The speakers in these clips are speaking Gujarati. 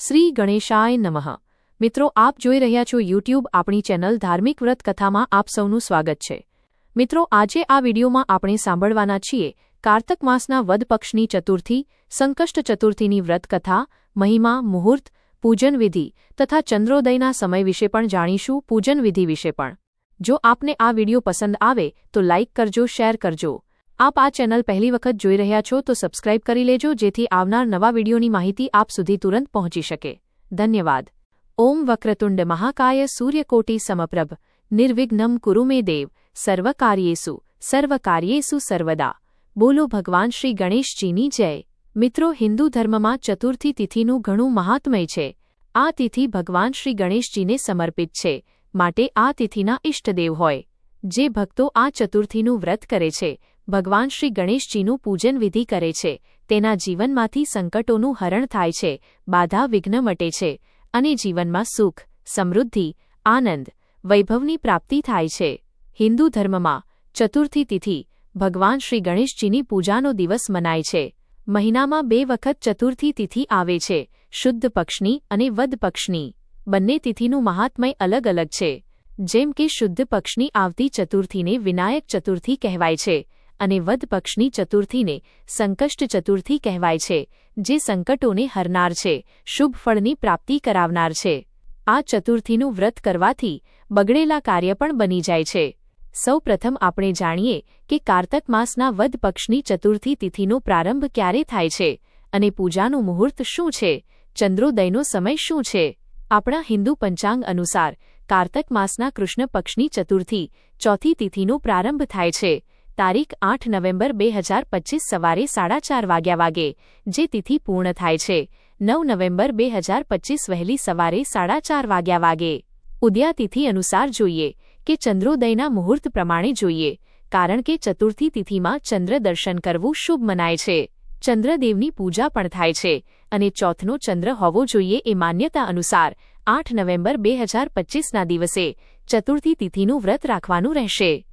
શ્રી ગણેશાય નમઃ. મિત્રો, આપ જોઈ રહ્યા છો યુટ્યુબ આપણી ચેનલ ધાર્મિક વ્રત કથામાં આપ સૌનું સ્વાગત છે. મિત્રો, આજે આ વિડીયોમાં આપણે સાંભળવાના છીએ કાર્તક માસના વદ પક્ષની ચતુર્થી, સંકષ્ટ ચતુર્થીની વ્રત કથા, મહિમા, મુહૂર્ત, પૂજન વિધિ તથા ચંદ્રોદયના સમય વિશે પણ જાણીશું પૂજન વિધિ વિશે પણ. જો આપને આ વીડિયો પસંદ આવે તો લાઇક કરજો, શેર કરજો. આપ આ ચેનલ પહેલી વખત જોઈ રહ્યા છો તો સબસ્ક્રાઇબ કરી લેજો જેથી આવનાર નવા વિડીયોની માહિતી આપ સુધી તુરંત પહોંચી શકે. ધન્યવાદ. ઓમ વક્રતુંડ મહાકાય સૂર્યકોટી સમપ્રભ. નિર્વિઘ્નમ કુરુમે દેવ. સર્વકાર્યેસુ સર્વકાર્યેસુ સર્વદા. બોલો ભગવાન શ્રી ગણેશજીની જય. મિત્રો, હિન્દુ ધર્મમાં ચતુર્થી તિથિનું ઘણું મહાત્મય છે. આ તિથિ ભગવાન શ્રી ગણેશજીને સમર્પિત છે. માટે આ તિથિના ઇષ્ટદેવ હોય. જે ભક્તો આ ચતુર્થીનું વ્રત કરે છે. ભગવાન શ્રી ગણેશજીનું પૂજન વિધિ કરે છે. તેના જીવનમાંથી સંકટોનું હરણ થાય છે, બાધા વિઘ્ન મટે છે અને જીવનમાં સુખ, સમૃદ્ધિ, આનંદ, વૈભવની પ્રાપ્તિ થાય છે. હિન્દુ ધર્મમાં ચતુર્થી તિથિ ભગવાન શ્રી ગણેશજીની પૂજાનો દિવસ મનાય છે. મહિનામાં બે વખત ચતુર્થી તિથિ આવે છે, શુદ્ધ પક્ષની અને વદ પક્ષની. બંને તિથિનું મહાત્મય અલગ અલગ છે. જેમ કે શુદ્ધ પક્ષની આવતી ચતુર્થીને વિનાયક ચતુર્થી કહેવાય છે અને વધપક્ષની ચતુર્થીને સંકષ્ટ ચતુર્થી કહેવાય છે, જે સંકટોને હરનાર છે, શુભ ફળની પ્રાપ્તિ કરાવનાર છે. આ ચતુર્થીનું વ્રત કરવાથી બગડેલા કાર્ય પણ બની જાય છે. સૌ આપણે જાણીએ કે કાર્તક માસના વદ પક્ષની ચતુર્થી તિથિનો પ્રારંભ ક્યારે થાય છે અને પૂજાનું મુહૂર્ત શું છે, ચંદ્રોદયનો સમય શું છે. આપણા હિન્દુ પંચાંગ અનુસાર કાર્તક માસના કૃષ્ણ પક્ષની ચતુર્થી ચોથી તિથિનો પ્રારંભ થાય છે. તારીખ આઠ નવેમ્બર બે હજાર પચીસ સવારે સાડા ચાર વાગ્યા વાગે, જે તિથિ પૂર્ણ થાય છે. નવ નવેમ્બર બે હજાર પચીસ વહેલી સવારે સાડા ચાર વાગ્યા વાગે. ઉદ્યાતિથિ અનુસાર જોઈએ કે ચંદ્રોદયના મુહૂર્ત પ્રમાણે જોઈએ, કારણ કે ચતુર્થી તિથિમાં ચંદ્ર દર્શન કરવું શુભ મનાય છે. ચંદ્રદેવની પૂજા પણ થાય છે, અને ચોથનો ચંદ્ર હોવો જોઈએ એ માન્યતા અનુસાર આઠ નવેમ્બર બે હજાર પચીસના દિવસે ચતુર્થી તિથિનું વ્રત રાખવાનું રહેશે.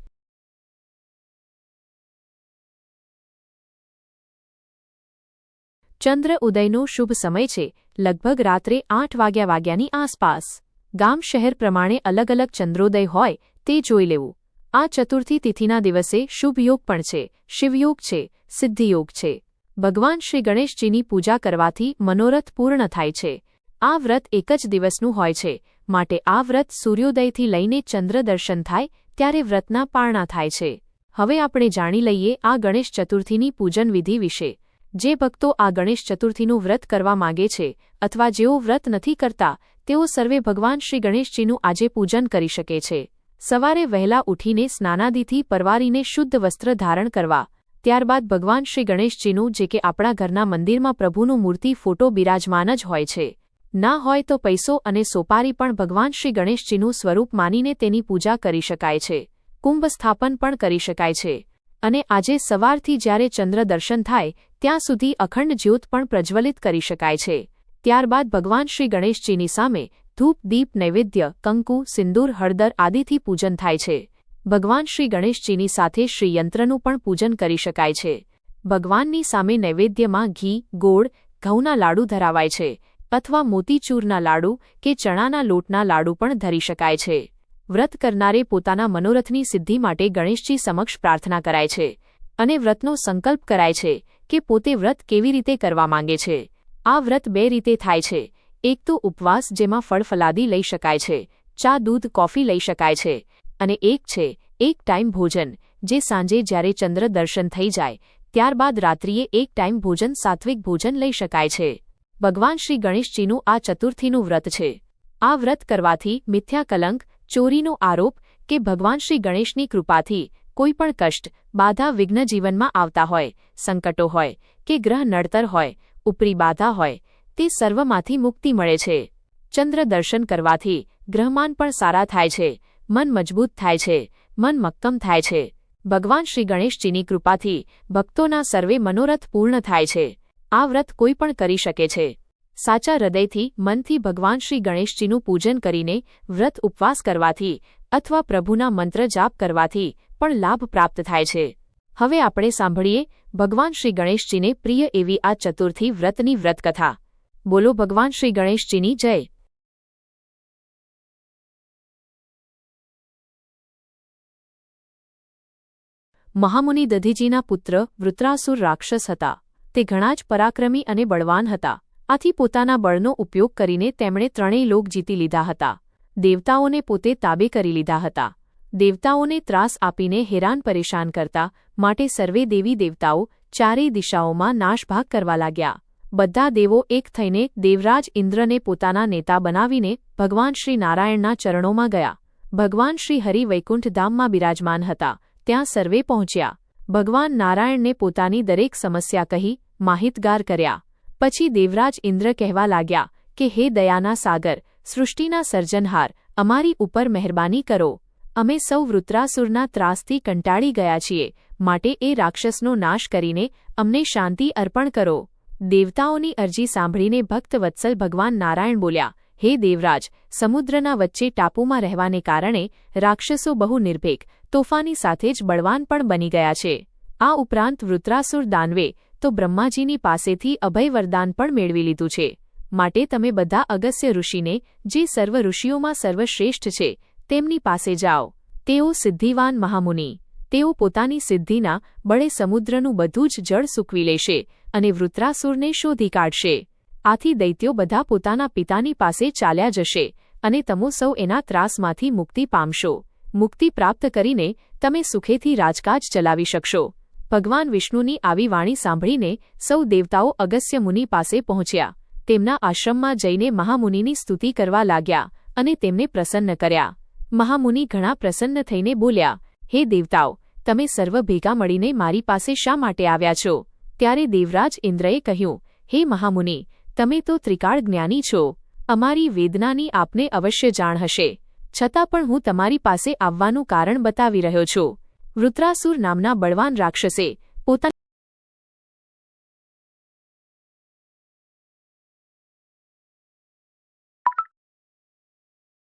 ચંદ્ર ઉદયનો શુભ સમય છે. લગભગ રાત્રે આઠ વાગ્યા વાગ્યાની આસપાસ. ગામ શહેર પ્રમાણે અલગ અલગ ચંદ્રોદય હોય તે જોઈ લેવું. આ ચતુર્થી તિથિના દિવસે શુભયોગ પણ છે. શિવયોગ છે. સિદ્ધિયોગ છે. ભગવાન શ્રી ગણેશજીની પૂજા કરવાથી મનોરથ પૂર્ણ થાય છે. આ વ્રત એક જ દિવસનું હોય છે. માટે આ વ્રત સૂર્યોદયથી લઈને ચંદ્ર દર્શન થાય ત્યારે વ્રતના પારણા થાય છે. હવે આપણે જાણી લઈએ આ ગણેશ ચતુર્થીની પૂજન વિધિ વિશે. જે ભક્તો આ ગણેશ ચતુર્થીનું વ્રત કરવા માગે છે અથવા જેઓ વ્રત નથી કરતા, તેઓ સર્વે ભગવાન શ્રી ગણેશજીનું આજે પૂજન કરી શકે છે. સવારે વહેલા ઉઠીને સ્નાનાદિથી પરવારીને શુદ્ધ વસ્ત્ર ધારણ કરવા, ત્યારબાદ ભગવાન શ્રી ગણેશજીનું જે કે આપણા ઘરના મંદિરમાં પ્રભુનું મૂર્તિ ફોટો બિરાજમાન જ હોય છે. ના હોય તો પૈસો અને સોપારી પણ ભગવાન શ્રી ગણેશજીનું સ્વરૂપ માનીને તેની પૂજા કરી શકાય છે. કુંભ સ્થાપન પણ કરી શકાય છે. અને આજે સવારથી જ્યારે ચંદ્ર દર્શન થાય, ત્યાં સુધી અખંડ જ્યોત પણ પ્રજ્વલિત કરી શકાય છે. ત્યારબાદ ભગવાન શ્રી ગણેશજીની સામે ધૂપ, દીપ, નૈવેદ્ય, કંકુ, સિંદૂર, હળદર આદિથી પૂજન થાય છે. ભગવાન શ્રી ગણેશજીની સાથે શ્રીયંત્રનું પણ પૂજન કરી શકાય છે. ભગવાનની સામે નૈવેદ્યમાં ઘી, ગોળ, ઘઉંના લાડુ ધરાવાય છે, અથવા મોતીચૂરના લાડુ કે ચણાના લોટના લાડુ પણ ધરી શકાય છે. વ્રત કરનારે પોતાના મનોરથની સિદ્ધિ માટે ગણેશજી સમક્ષ પ્રાર્થના કરાય છે અને વ્રતનો સંકલ્પ કરાય છે કે પોતે વ્રત કેવી રીતે કરવા માંગે છે. આ વ્રત બે રીતે થાય છે. એક તો ઉપવાસ જેમાં ફળફલાદી લઈ શકાય છે, ચા, દૂધ, કોફી લઈ શકાય છે અને એક છે, એક ટાઈમ ભોજન, જે સાંજે જ્યારે ચંદ્ર દર્શન થઈ જાય, ત્યારબાદ રાત્રિએ એક ટાઈમ ભોજન, સાત્વિક ભોજન લઈ શકાય છે. ભગવાન શ્રી ગણેશજીનું આ ચતુર્થીનું વ્રત છે. આ વ્રત કરવાથી મિથ્યા કલંક ચોરીનો આરોપ કે ભગવાન શ્રી ગણેશની કૃપાથી કોઈ પણ કષ્ટ, બાધા વિઘ્ન જીવનમાં આવતા હોય, સંકટો હોય કે ગ્રહ નડતર હોય, ઉપરી બાધા હોય, તે સર્વમાંથી મુક્તિ મળે છે. ચંદ્ર દર્શન કરવાથી ગ્રહમાન પણ સારા થાય છે, મન મજબૂત થાય છે, મન મક્કમ થાય છે. ભગવાન શ્રી ગણેશજીની કૃપાથી ભક્તોના સર્વે મનોરથ પૂર્ણ થાય છે. આ વ્રત કોઈ પણ કરી શકે છે. સાચા હૃદયથી મનથી ભગવાન શ્રી ગણેશજીનું પૂજન કરીને વ્રત ઉપવાસ કરવાથી અથવા પ્રભુના મંત્ર જાપ કરવાથી પણ લાભ પ્રાપ્ત થાય છે. હવે આપણે સાંભળીએ ભગવાન શ્રી ગણેશજીને પ્રિય એવી આ ચતુર્થી વ્રતની વ્રતકથા. બોલો ભગવાન શ્રી ગણેશજીની જય. મહામુનિ દધીજીના પુત્ર વૃત્રાસુર રાક્ષસ હતા. તે ઘણા જ પરાક્રમી અને બળવાન હતા. આથી પોતાના બળનો ઉપયોગ કરીને તેમણે ત્રણેય લોક જીતી લીધા હતા. દેવતાઓને પોતે તાબે કરી લીધા હતા. દેવતાઓને ત્રાસ આપીને હેરાન પરેશાન કરતા માટે સર્વે દેવી દેવતાઓ ચારેય દિશાઓમાં નાશભાગ કરવા લાગ્યા. બધા દેવો એક થઈને દેવરાજ ઇન્દ્રને પોતાના નેતા બનાવીને ભગવાન શ્રી નારાયણના ચરણોમાં ગયા. ભગવાન શ્રી હરિ વૈકુંઠધામમાં બિરાજમાન હતા. ત્યાં સર્વે પહોંચ્યા. ભગવાન નારાયણને પોતાની દરેક સમસ્યા કહી માહિતગાર કર્યા. પછી દેવરાજ ઇન્દ્ર કહેવા લાગ્યા કે, હે દયાના સાગર, સૃષ્ટિના સર્જનહાર, અમારી ઉપર મહેરબાની કરો. અમે સૌ વૃત્રાસુરના ત્રાસથી કંટાળી ગયા છીએ. માટે એ રાક્ષસનો નાશ કરીને અમને શાંતિ અર્પણ કરો. દેવતાઓની અરજી સાંભળીને ભક્ત વત્સલ ભગવાન નારાયણ બોલ્યા, હે દેવરાજ, સમુદ્રના વચ્ચે ટાપુમાં રહેવાને કારણે રાક્ષસો બહુ નિર્ભેક, તોફાની સાથે જ બળવાન પણ બની ગયા છે. આ ઉપરાંત વૃત્રાસુર દાનવે તો બ્રહ્માજીની પાસેથી અભય વરદાન પણ મેળવી લીધું છે. માટે તમે બધા અગસ્ય ઋષિને, જે સર્વ ઋષિઓમાં સર્વશ્રેષ્ઠ છે, તેમની પાસે જાઓ. તેઓ સિદ્ધિવાન મહામુનિ. તેઓ પોતાની સિદ્ધિના બળે સમુદ્રનું બધું જ જળ સૂકવી લેશે અને વૃત્રાસુરને શોધી કાઢશે. આથી દૈત્યો બધા પોતાના પિતાની પાસે ચાલ્યા જશે અને તમો સૌ એના ત્રાસમાંથી મુક્તિ પામશો. મુક્તિ પ્રાપ્ત કરીને તમે સુખેથી રાજકાજ ચલાવી શકશો. ભગવાન વિષ્ણુની આવી વાણી સાંભળીને સૌ દેવતાઓ અગસ્ય મુનિ પાસે પહોંચ્યા. તેમના આશ્રમમાં જઈને મહામુનિની સ્તુતિ કરવા લાગ્યા અને તેમને પ્રસન્ન કર્યા. મહામુનિ ઘણા પ્રસન્ન થઈને બોલ્યા, હે દેવતાઓ, તમે સર્વ ભેગા મળીને મારી પાસે શા માટે આવ્યા છો? ત્યારે દેવરાજ ઇન્દ્રએ કહ્યું, હે મહામુનિ, તમે તો ત્રિકાળ જ્ઞાની છો. અમારી વેદનાની આપને અવશ્ય જાણ હશે. છતાં પણ હું તમારી પાસે આવવાનું કારણ બતાવી રહ્યો છું. વૃત્રાસુર નામના બળવાન રાક્ષસે પોતાની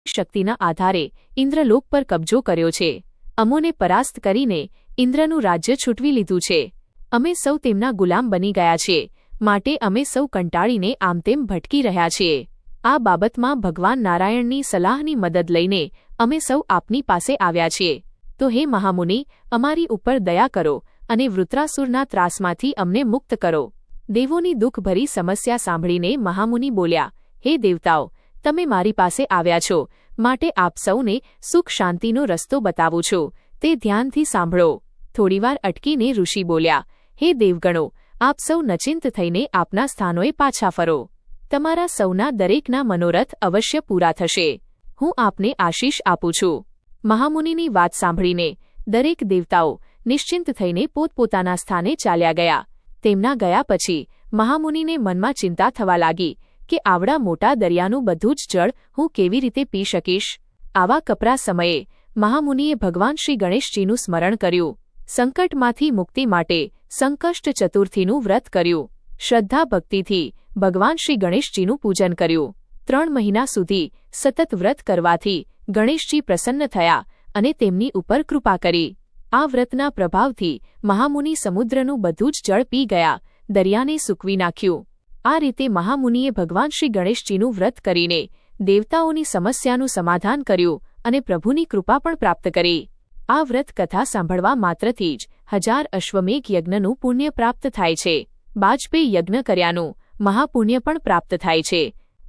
શક્તિના આધારે ઇન્દ્રલોક પર કબજો કર્યો છે. અમોને પરાસ્ત કરીને ઇન્દ્રનું રાજ્ય છૂટવી લીધું છે. અમે સૌ તેમના ગુલામ બની ગયા છીએ. માટે અમે સૌ કંટાળીને આમતેમ ભટકી રહ્યા છીએ. આ બાબતમાં ભગવાન નારાયણની સલાહની મદદ લઈને અમે સૌ આપની પાસે આવ્યા છીએ. તો હે મહામુનિ, અમારી ઉપર દયા કરો અને વૃત્રાસુરના ત્રાસમાંથી અમને મુક્ત કરો. દેવોની દુઃખભરી સમસ્યા સાંભળીને મહામુનિ બોલ્યા, હે દેવતાઓ, તમે મારી પાસે આવ્યા છો, માટે આપ સૌને સુખ શાંતિનો રસ્તો બતાવું છું, તે ધ્યાનથી સાંભળો. થોડીવાર અટકીને ઋષિ બોલ્યા, હે દેવગણો, આપ સૌ નચિંત થઈને આપના સ્થાનોએ પાછા ફરો. તમારા સૌના દરેકના મનોરથ અવશ્ય પૂરા થશે. હું આપને આશીષ આપું છું. મહામુનિની વાત સાંભળીને દરેક દેવતાઓ નિશ્ચિંત થઈને પોતપોતાના સ્થાને ચાલ્યા ગયા. તેમના ગયા પછી મહામુનિને મનમાં ચિંતા થવા લાગી કે આવડા મોટા દરિયાનું બધું જ જળ હું કેવી રીતે પી શકીશ? આવા કપરા સમયે મહામુનિએ ભગવાન શ્રી ગણેશજીનું સ્મરણ કર્યું. સંકટમાંથી મુક્તિ માટે સંકષ્ટ ચતુર્થીનું વ્રત કર્યું. શ્રદ્ધા ભક્તિથી ભગવાન શ્રી ગણેશજીનું પૂજન કર્યું. ત્રણ મહિના સુધી સતત વ્રત કરવાથી ગણેશજી પ્રસન્ન થયા અને તેમની ઉપર કૃપા કરી. આ વ્રતના પ્રભાવથી મહામુનિ સમુદ્રનું બધું જ જળ પી ગયા, દરિયાને સૂકવી નાખ્યું. આ રીતે મહામુનિએ ભગવાન શ્રી ગણેશજીનું વ્રત કરીને દેવતાઓની સમસ્યાનું સમાધાન કર્યું અને પ્રભુની કૃપા પણ પ્રાપ્ત કરી. આ વ્રત કથા સાંભળવા માત્રથી જ હજાર અશ્વમેઘ યજ્ઞનું પુણ્ય પ્રાપ્ત થાય છે. બાજપેયી યજ્ઞ કર્યાનું મહાપુણ્ય પણ પ્રાપ્ત થાય છે.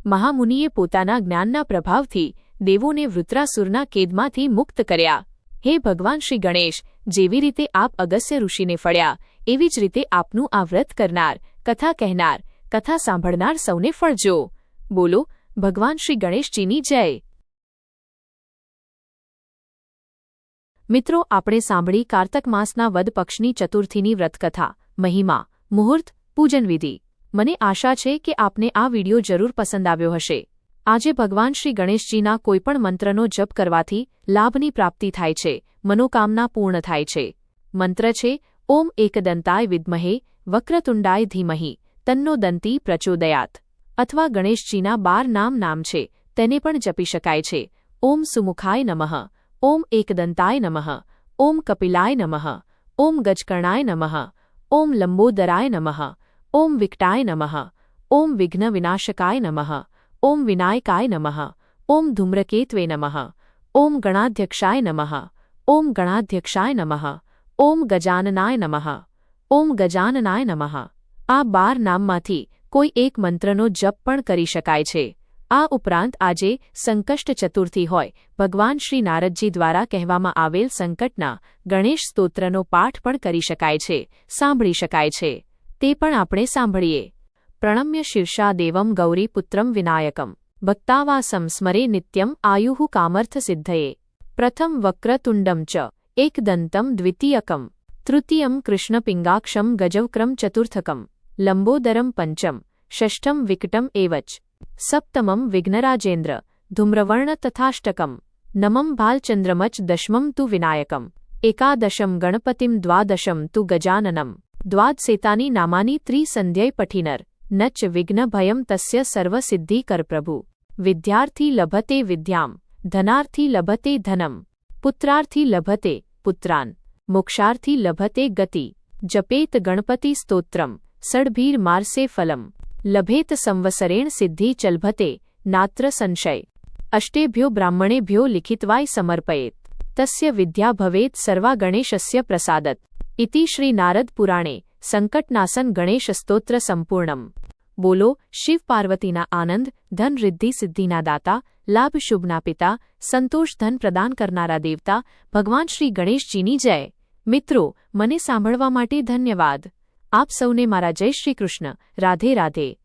મહામુનિએ પોતાના જ્ઞાનના પ્રભાવથી દેવોને વૃત્રાસુરના કેદમાંથી મુક્ત કર્યા. હે ભગવાન શ્રી ગણેશ, જેવી રીતે આપ અગસ્ય ઋષિને ફળ્યા, એવી જ રીતે આપનું આ વ્રત કરનાર, કથા કહેનાર, કથા સાંભળનાર સૌને ફળજો. બોલો, ભગવાન શ્રી ગણેશજીની જય. મિત્રો, આપણે સાંભળી કાર્તક માસના વદ પક્ષની ચતુર્થીની વ્રતકથા, મહિમા, મુહૂર્ત, પૂજનવિધિ. મને આશા છે કે આપને આ વિડિયો જરૂર પસંદ આવ્યો હશે. આજે ભગવાન શ્રી ગણેશજીના કોઈપણ મંત્રનો જપ કરવાથી લાભની પ્રાપ્તિ થાય છે, મનોકામના પૂર્ણ થાય છે. મંત્ર છે, ઓમ એકદંતાય વિદ્મહે, વક્રતુંડાય ધીમહી, તન્નો દંતી પ્રચોદયાત. અથવા ગણેશજીના બાર નામ નામ છે, તેને પણ જપી શકાય છે. ઓમ સુમુખાય નમઃ, ઓમ એકદંતાય નમઃ, ઓમ કપિલાય નમઃ, ઓમ ગજકર્ણાય નમઃ, ઓમ લંબોદરાય નમઃ, ઓમ વિકટાય નમઃ, ઓમ વિઘ્ન વિનાશકાય નમઃ. ઓમ વિનાયકાય નમઃ. ઓમ ધૂમ્રકેતવે નમઃ. ઓમ ગણાધ્યક્ષાય નમઃ. ઓમ ગણાધ્યક્ષાય નમઃ. ઓમ ગજાનનાય નમઃ. ઓમ ગજાનનાય નમઃ. આ બાર નામમાંથી કોઈ એક મંત્રનો જપ પણ કરી શકાય છે. આ ઉપરાંત આજે સંકષ્ટ ચતુર્થી હોય, ભગવાન શ્રી નારદજી દ્વારા કહેવામાં આવેલ સંકટના ગણેશ સ્તોત્રનો પાઠ પણ કરી શકાય છે, સાંભળી શકાય છે. તે પણ આપણે સાંભળીએ. શીર્ષા દેવમ ગૌરીપુત્રમ વિનાયકમ ભક્તાવાસમ સ્મરે નિત્યમ આયુઃ કામર્થસિદ્ધયે પ્રથમ વક્રતુંડમ ચ એકદંતમ દ્વિતીયકમ તૃતીયમ કૃષ્ણપિંગાક્ષમ ગજવક્રમ ચતુર્થકમ લંબોદરમ પંચમ ષષ્ઠમ વિકટમ એવચ સપ્તમમ વિઘ્નરાજેન્દ્ર ધૂમ્રવર્ણ તથાષ્ટકમ નમમ ભાલચંદ્રમચ દશમમ તુ વિનાયકમ એકાદશમ ગણપતિમ દ્વાદશમ તુ ગજાનનમ દ્વાદસેતાની નામાની ત્રિસંધ્યય પઠિનર નચ વિઘ્નભયમ તસ્ય સર્વસિદ્ધિકર પ્રભુ વિદ્યાર્થી લભતે વિદ્યામ ધનાર્થી લભતે ધનમ પુત્રાર્થી લભતે પુત્રાન મોક્ષાર્થી લભતે ગતિ જપેત ગણપતિ સ્તોત્રમ સડભીર મારસે ફલમ લભેત સંવસરેણ સિદ્ધિ ચલભતે નાત્ર સંશય અષ્ટેભ્યો બ્રાહ્મણેભ્યો લિખિતવાય સમર્પયેત તસ્ય વિદ્યા ભવેત સર્વા ગણેશસ્ય પ્રસાદત ઇતિ શ્રી નારદ પુરાણે સંકટનાસન ગણેશ સ્તોત્ર સંપૂર્ણમ. બોલો, શિવ પાર્વતીના આનંદ, ધન રિદ્ધિ સિદ્ધિના દાતા, લાભ શુભના પિતા, સંતોષ ધન પ્રદાન કરનારા દેવતા, ભગવાન શ્રી ગણેશજીની જય. મિત્રો, મને સાંભળવા માટે ધન્યવાદ. આપ સૌને મારા જય શ્રી કૃષ્ણ. રાધે રાધે.